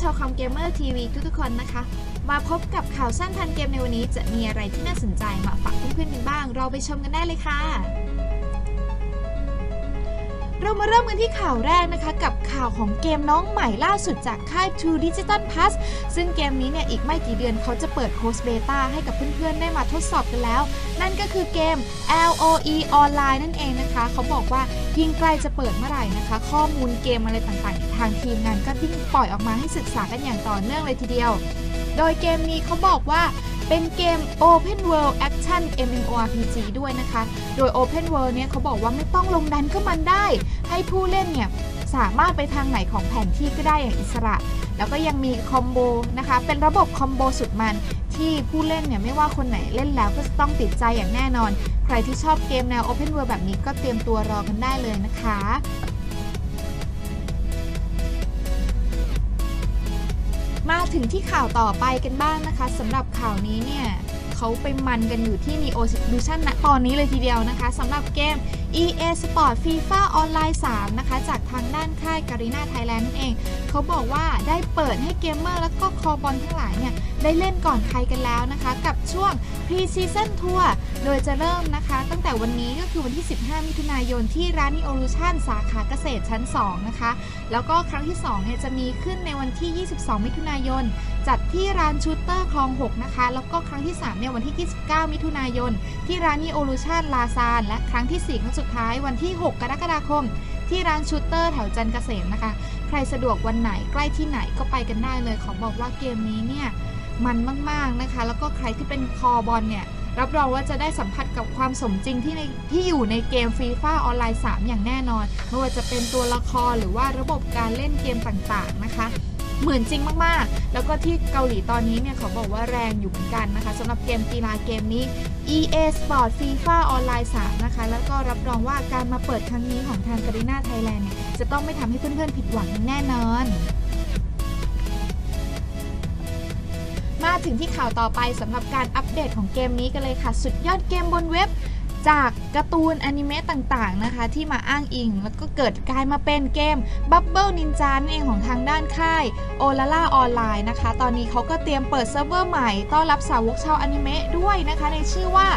ชาวคอมเกมเมอร์ทีวีทุกๆคนนะคะ มาพบกับข่าวสั้นทันเกมในวันนี้ จะมีอะไรที่น่าสนใจมาฝากเพื่อนๆกันบ้าง เราไปชมกันได้เลยค่ะ เรามาเริ่มกันที่ข่าวแรกนะคะ กับข่าวของเกมน้องใหม่ล่าสุดจากค่าย True Digital Pass ซึ่งเกมนี้เนี่ยอีกไม่กี่เดือนเขาจะเปิดโค้ดเบต้าให้กับเพื่อนๆ ได้มาทดสอบกันแล้ว นั่นก็คือเกม LOE Online นั่นเองนะคะ เขาบอกว่ายิ่งใกล้จะเปิดเมื่อไหร่นะคะ ข้อมูลเกมอะไรต่างๆ ทางทีมงานก็ยิ่งปล่อยออกมาให้ศึกษากันอย่างต่อเนื่องเลยทีเดียว โดยเกมนี้เขาบอกว่า เป็นเกม Open World Action MMORPG ด้วยนะคะ โดย Open World เนี่ยเขาบอกว่าไม่ต้องลงดันก็มันได้ ให้ผู้เล่นเนี่ยสามารถไปทางไหนของแผนที่ก็ได้อย่างอิสระ แล้วก็ยังมีคอมโบนะคะ เป็นระบบคอมโบสุดมันที่ผู้เล่นเนี่ยไม่ว่าคนไหนเล่นแล้วก็จะต้องติดใจอย่างแน่นอน ใครที่ชอบเกมแนว Open World แบบนี้ก็เตรียมตัวรอกันได้เลยนะคะ ถึงที่ข่าวต่อไปกันบ้างนะคะสำหรับข่าวนี้เนี่ยเขาไปมันกันอยู่ที่ Neo Solution ณตอนนี้เลยทีเดียวนะคะสำหรับเกม EA Sport FIFA Online 3 นะคะ จากทางด้านค่าย Garena Thailand นั่นเอง เขาบอกว่าได้เปิดให้เกมเมอร์แล้วก็คอบอลทั้งหลายเนี่ย ได้เล่นก่อนใครกันแล้วนะคะ กับช่วง Pre-Season Tour โดยจะเริ่มนะคะ ตั้งแต่วันนี้ก็คือวันที่ 15 มิถุนายนที่ร้าน Neo Solution สาขาเกษตรชั้น 2 นะคะ แล้วก็ครั้งที่2เนี่ยจะมีขึ้นในวันที่ 22 มิถุนายน จัดที่ร้านชูเตอร์คลอง 6 นะคะ แล้วก็ครั้งที่3เนี่ยวันที่ 29 มิถุนายน ที่ร้านนิโอลูชันลาซานและครั้งที่4ครั้งสุดท้ายวันที่ 6 กรกฎาคม ที่ร้านชูเตอร์แถวจันเกษมนะคะ ใครสะดวกวันไหนใกล้ที่ไหนก็ไปกันได้เลย ขอบอกว่าเกมนี้เนี่ยมันมากๆนะคะ แล้วก็ใครที่เป็นคอบอลเนี่ยรับรองว่าจะได้สัมผัสกับความสมจริงที่ในที่อยู่ในเกมฟีฟ่าออนไลน์ 3 อย่างแน่นอน ไม่ว่าจะเป็นตัวละครหรือว่าระบบการเล่นเกมต่างๆนะคะ เหมือนจริงมากๆ แล้วก็ที่เกาหลีตอนนี้เนี่ยเขาบอกว่าแรงอยู่เหมือนกันนะคะสำหรับเกมกีฬาเกมนี้ EA Sport FIFA Online 3นะคะ แล้วก็รับรองว่าการมาเปิดครั้งนี้ของทาง Garena Thailand เนี่ยจะต้องไม่ทำให้เพื่อนๆผิดหวังแน่นอนมาถึงที่ข่าวต่อไปสำหรับการอัปเดตของเกมนี้กันเลยค่ะ สุดยอดเกมบนเว็บ จากการ์ตูนอนิเมะต่างๆนะคะ ที่มาอ้างอิง แล้วก็เกิดกลายมาเป็นเกม Bubble Ninja นั่นเองของทางด้านค่ายโอลาล่าออนไลน์นะคะ ตอนนี้เขาก็เตรียมเปิดเซิร์ฟเวอร์ใหม่ ต้อนรับสาวกชาวอนิเมะด้วยนะคะ ในชื่อว่า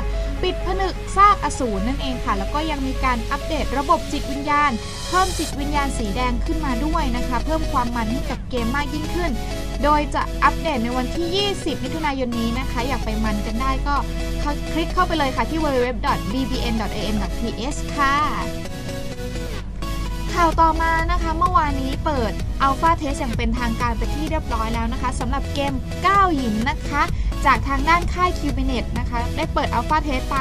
ปิดผนึกซากอสูรนั่นเองค่ะ แล้วก็ยังมีการอัปเดตระบบจิตวิญญาณ เพิ่มจิตวิญญาณสีแดงขึ้นมาด้วยนะคะ เพิ่มความมันให้กับเกมมากยิ่งขึ้น โดยจะอัปเดตในวันที่ 20 มิถุนายนนี้นะคะ อยากไปมันกันได้ก็คลิกเข้าไปเลยค่ะที่ www.bbn.am.th ค่ะข่าวต่อมานะคะเมื่อวานนี้เปิดอัลฟาเทสอย่างเป็นทางการไปที่เรียบร้อยแล้วนะคะสำหรับเกม 9 หยินนะคะ จากทางด้านค่าย c u b i n e t นะคะ ได้เปิด Alpha Test ไป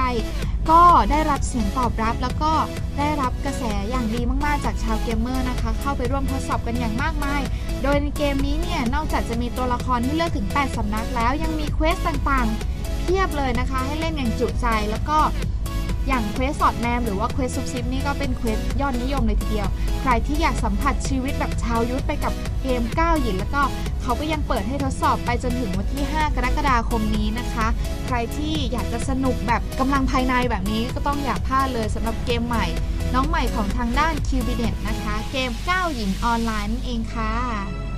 ก็ได้รับเสียงตอบรับ แล้วก็ได้รับกระแสอย่างดีมาก ๆ จากชาวเกมเมอร์นะคะ เข้าไปร่วมทดสอบกันอย่างมากมาย โดยในเกมนี้เนี่ย นอกจากจะมีตัวละครให้เลือกถึง 8สำนักแล้วยังมีเควสต่างๆ เพียบเลยนะคะ ให้เล่นอย่างจุใจแล้วก็ อย่างเควสสอดแนมหรือว่าเควสซุบซิบนี่ก็เป็นเควสยอดนิยมเลยทีเดียว ใครที่อยากสัมผัสชีวิตแบบชาวยุทธไปกับเกม9หยินแล้วก็เขาก็ยังเปิดให้ทดสอบไปจนถึงวันที่ 5 กรกฎาคมนี้นะคะ ใครที่อยากจะสนุกแบบกำลังภายในแบบนี้ก็ต้องอย่าพลาดเลยสำหรับเกมใหม่ น้องใหม่ของทางด้าน q b n e t นะคะ เกม9หยินออนไลน์นั่นเองค่ะ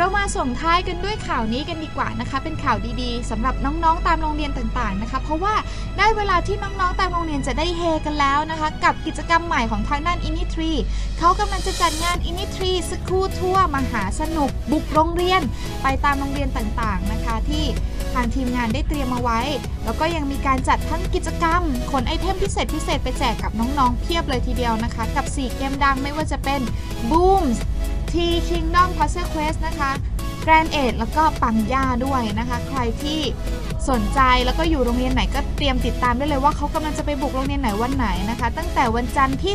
เรามาส่งท้ายกันด้วยข่าวนี้กันดีกว่านะคะ เป็นข่าวดีๆสำหรับน้องๆตามโรงเรียนต่างๆนะคะ เพราะว่าได้เวลาที่น้องๆตามโรงเรียนจะได้เฮกันแล้วนะคะ กับกิจกรรมใหม่ของทางด้านอินิทรีเขากำลังจะจัดงานอินิทรีสคูทัวร์มหาสนุก บุกโรงเรียน ไปตามโรงเรียนต่างๆนะคะที่ทางทีมงานได้เตรียมมาไว้ แล้วก็ยังมีการจัดทั้งกิจกรรม ขนไอเทมพิเศษพิเศษไปแจกกับน้องๆ เพียบเลยทีเดียวนะคะ กับ 4 เกมดังไม่ว่าจะเป็น Booms T Kingdom Puzzle Quest นะคะ Grand Age แล้วก็ปังย่าด้วยนะคะ ใครที่สนใจแล้วก็อยู่โรงเรียนไหนก็เตรียมติดตามได้เลยว่าเขากำลังจะไปบุกโรงเรียนไหนวันไหนนะคะ ตั้งแต่วันจันทร์ที่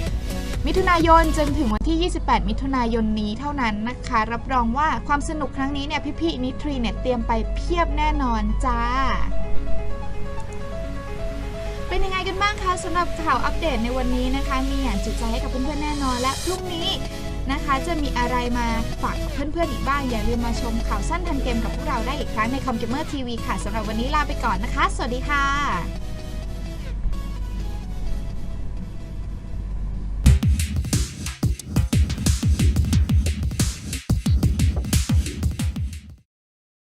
17 มิถุนายนจนถึงวันที่ 28 มิถุนายนนี้เท่านั้นนะคะ รับรองว่าความสนุกครั้งนี้เนี่ยพี่ๆนิทรีเนี่ยเตรียมไปเพียบแน่นอนจ้าเป็นยังไงกันบ้างคะสำหรับข่าวอัปเดตในวันนี้นะคะ มีอย่างจุใจให้กับเพื่อนๆแน่นอนและพรุ่งนี้ นะคะ จะมีอะไรมาฝากเพื่อนๆอีกบ้าง อย่าลืมมาชมข่าวสั้นทันเกมกับพวกเราได้อีกครั้งในคอมเกมเมอร์ทีวีค่ะสำหรับวันนี้ลาไปก่อนนะคะ สวัสดีค่ะ